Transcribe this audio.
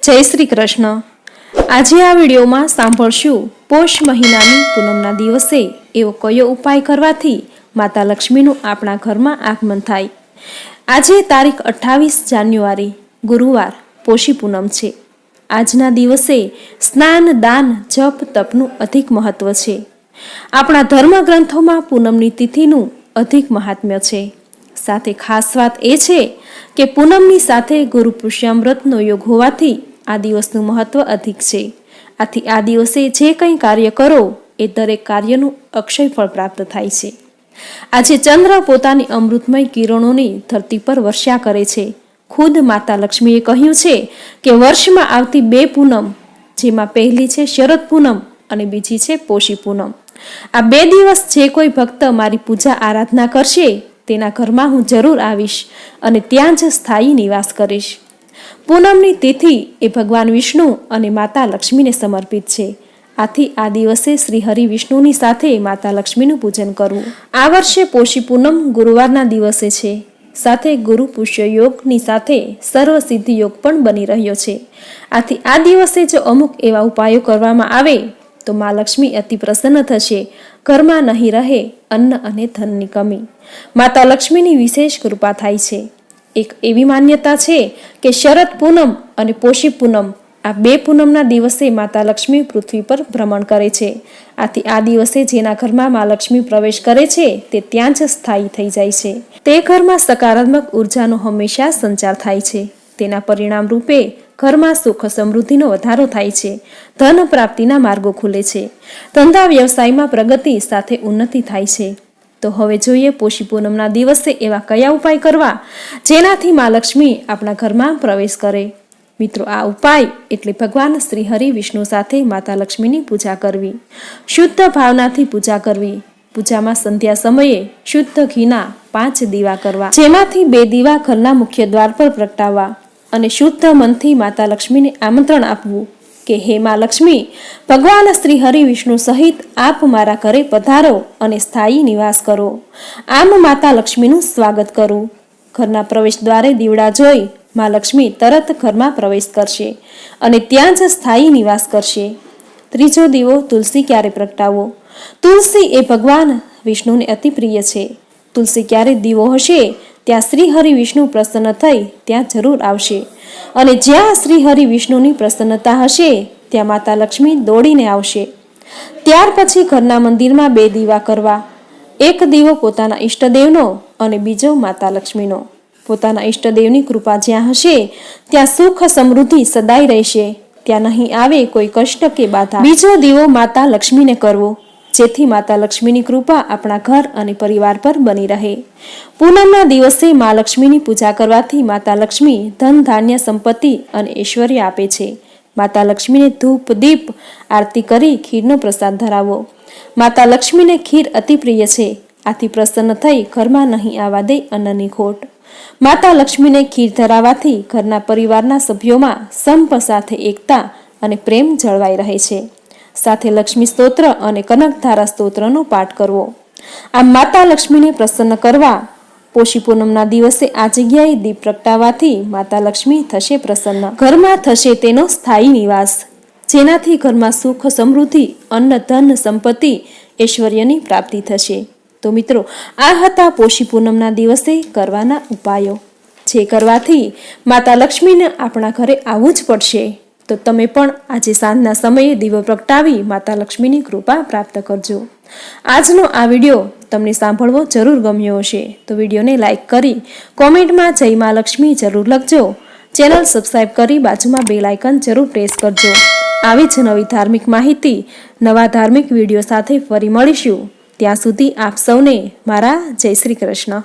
જય શ્રી કૃષ્ણ. આજે આ વિડીયોમાં સાંભળશું પોષ મહિનાની પૂનમના દિવસે એવો કયો ઉપાય કરવાથી માતા લક્ષ્મીનું આપણા ઘરમાં આગમન થાય. આજે તારીખ અઠ્ઠાવીસ જાન્યુઆરી, ગુરુવાર, પોષી પૂનમ છે. આજના દિવસે સ્નાન, દાન, જપ, તપનું અધિક મહત્વ છે. આપણા ધર્મ ગ્રંથોમાં પૂનમની તિથિનું અધિક મહાત્મ્ય છે. સાથે ખાસ વાત એ છે કે પૂનમની સાથે ગુરુ પુષ્યામૃતનો યોગ હોવાથી આ દિવસનું મહત્વ અધિક છે. આથી આ દિવસે જે કંઈ કાર્ય કરો, એ દરેક કાર્યનું અક્ષય ફળ પ્રાપ્ત થાય છે. આજે ચંદ્ર પોતાની અમૃતમય કિરણોની ધરતી પર વર્ષા કરે છે. ખુદ માતા લક્ષ્મીએ કહ્યું છે કે વર્ષમાં આવતી બે પૂનમ, જેમાં પહેલી છે શરદ પૂનમ અને બીજી છે પોષી પૂનમ. આ બે દિવસ જે કોઈ ભક્ત મારી પૂજા આરાધના કરશે તેના ઘરમાં હું જરૂર આવીશ અને ત્યાં જ સ્થાયી નિવાસ કરીશ. પૂનમની તિથિ એ ભગવાન વિષ્ણુ અને માતા લક્ષ્મીને સમર્પિત છે. આથી આ દિવસે શ્રી હરિ વિષ્ણુની સાથે માતા લક્ષ્મીનું પૂજન કરવું. આ વર્ષે પોષી પૂનમ ગુરુવારના દિવસે છે. સાથે ગુરુ પુષ્ય યોગની સાથે સર્વ સિદ્ધિ યોગ પણ બની રહ્યો છે. આથી આ દિવસે જો અમુક એવા ઉપાયો કરવામાં આવે તો મા લક્ષ્મી અતિ પ્રસન્ન થશે, ઘરમાં નહીં રહે, અન્ન અને ધનની કમી. માતા લક્ષ્મીની વિશેષ કૃપા થાય છે. એક એવી માન્યતા છે કે શરદ પૂનમ અને પોષી પૂનમ આ બે પૂનમના દિવસે માતા લક્ષ્મી પૃથ્વી પર ભ્રમણ કરે છે. આથી આ દિવસે જેના ઘરમાં મા લક્ષ્મી પ્રવેશ કરે છે, તે ત્યાં જ સ્થાયી થઈ જાય છે. તે ઘરમાં સકારાત્મક ઉર્જાનો હંમેશા સંચાર થાય છે. તેના પરિણામ રૂપે ઘરમાં સુખ સમૃદ્ધિનો વધારો થાય છે. ધન પ્રાપ્તિના માર્ગો ખુલે છે. ધંધા વ્યવસાયમાં પ્રગતિ સાથે ઉન્નતિ થાય છે. તો હવે જોઈએ પોષી પૂનમના દિવસે એવા કયા ઉપાય કરવા જેનાથી મા લક્ષ્મી આપણા ઘરમાં પ્રવેશ કરે. મિત્રો, આ ઉપાય એટલે ભગવાન શ્રી હરિ વિષ્ણુ સાથે માતા લક્ષ્મીની પૂજા કરવી. શુદ્ધ ભાવનાથી પૂજા કરવી. પૂજામાં સંધ્યા સમયે શુદ્ધ ઘીના પાંચ દીવા કરવા. જેમાંથી બે દીવા ઘરના મુખ્ય દ્વાર પર પ્રગટાવવા. અને શુદ્ધ મનથી માતા લક્ષ્મીને આમંત્રણ આપવું કે હે મા લક્ષ્મી, ભગવાન શ્રી હરિ વિષ્ણુ સહિત આપ મારા ઘરે પધારો અને સ્થાયી નિવાસ કરો. આમ માતા લક્ષ્મીનું સ્વાગત કરું. ઘરના પ્રવેશ દ્વારે દીવડા જોઈ મા લક્ષ્મી તરત ઘરમાં પ્રવેશ કરશે અને ત્યાં જ સ્થાયી નિવાસ કરશે. ત્રીજો દીવો તુલસી ક્યારે પ્રગટાવો? તુલસી એ ભગવાન વિષ્ણુને અતિ પ્રિય છે. તુલસી ક્યારે દીવો હશે? ત્યાં શ્રી હરિ વિષ્ણુ પ્રસન્ન થઈ ત્યાં જરૂર આવશે. અને જ્યાં શ્રી હરિ વિષ્ણુની પ્રસન્નતા હશે, ત્યાં માતા લક્ષ્મી દોડીને આવશે. ત્યાર પછી ઘરના મંદિરમાં બે દીવા કરવા, એક દીવો પોતાના ઈષ્ટદેવનો અને બીજો માતા લક્ષ્મીનો. પોતાના ઈષ્ટદેવની કૃપા જ્યાં હશે, ત્યાં સુખ સમૃદ્ધિ સદાય રહેશે. ત્યાં નહીં આવે કોઈ કષ્ટ કે બાધા. બીજો દીવો માતા લક્ષ્મીને કરવો. જેથી માતા લક્ષ્મીની કૃપા આપણા ઘર અને પરિવાર પર બની રહે. પૂનમના દિવસે મા લક્ષ્મીની પૂજા કરવાથી માતા લક્ષ્મી ધન ધાન્ય સંપત્તિ અને ઐશ્વર્ય આપે છે. માતા લક્ષ્મીને ધૂપ, દીપ, આરતી કરી ખીરનો પ્રસાદ ધરાવો. માતા લક્ષ્મીને ખીર અતિ પ્રિય છે. આથી પ્રસન્ન થઈ ઘરમાં નહીં આવવા દે અન્નની ખોટ માતા લક્ષ્મીને ખીર ધરાવવાથી ઘરના પરિવારના સભ્યોમાં સંપ સાથે એકતા અને પ્રેમ જળવાઈ રહે છે. સાથે લક્ષ્મી સ્તોત્ર અને કનકધારા સ્તોત્રનો પાઠ કરવો. આમ માતા લક્ષ્મીને પ્રસન્ન કરવા, પોષી પૂનમના દિવસે આ જગ્યાએ દીપ પ્રગટાવવાથી માતા લક્ષ્મી થશે પ્રસન્ન. ઘરમાં થશે તેનો સ્થાયી નિવાસ, જેનાથી ઘરમાં સુખ, સમૃદ્ધિ, અન્ન, ધન, સંપત્તિ ઐશ્વર્યની પ્રાપ્તિ થશે. તો મિત્રો, આ હતા પોષી પૂનમના દિવસે કરવાના ઉપાયો. જે કરવાથી માતા લક્ષ્મીને આપણા ઘરે આવવું જ પડશે. તો તમે પણ આજે સાંજના સમયે દીવો પ્રગટાવી માતા લક્ષ્મીની કૃપા પ્રાપ્ત કરજો. આજનો આ વીડિયો તમને સાંભળવો જરૂર ગમ્યો હશે. તો વિડીયોને લાઇક કરી, કોમેન્ટમાં જય મા લક્ષ્મી જરૂર લખજો. ચેનલ સબસ્ક્રાઈબ કરી બાજુમાં બેલ આઇકન જરૂર પ્રેસ કરજો. આવી જ નવી ધાર્મિક માહિતી, નવા ધાર્મિક વીડિયો સાથે ફરી મળીશું. ત્યાં સુધી આપ સૌને મારા જય શ્રી કૃષ્ણ.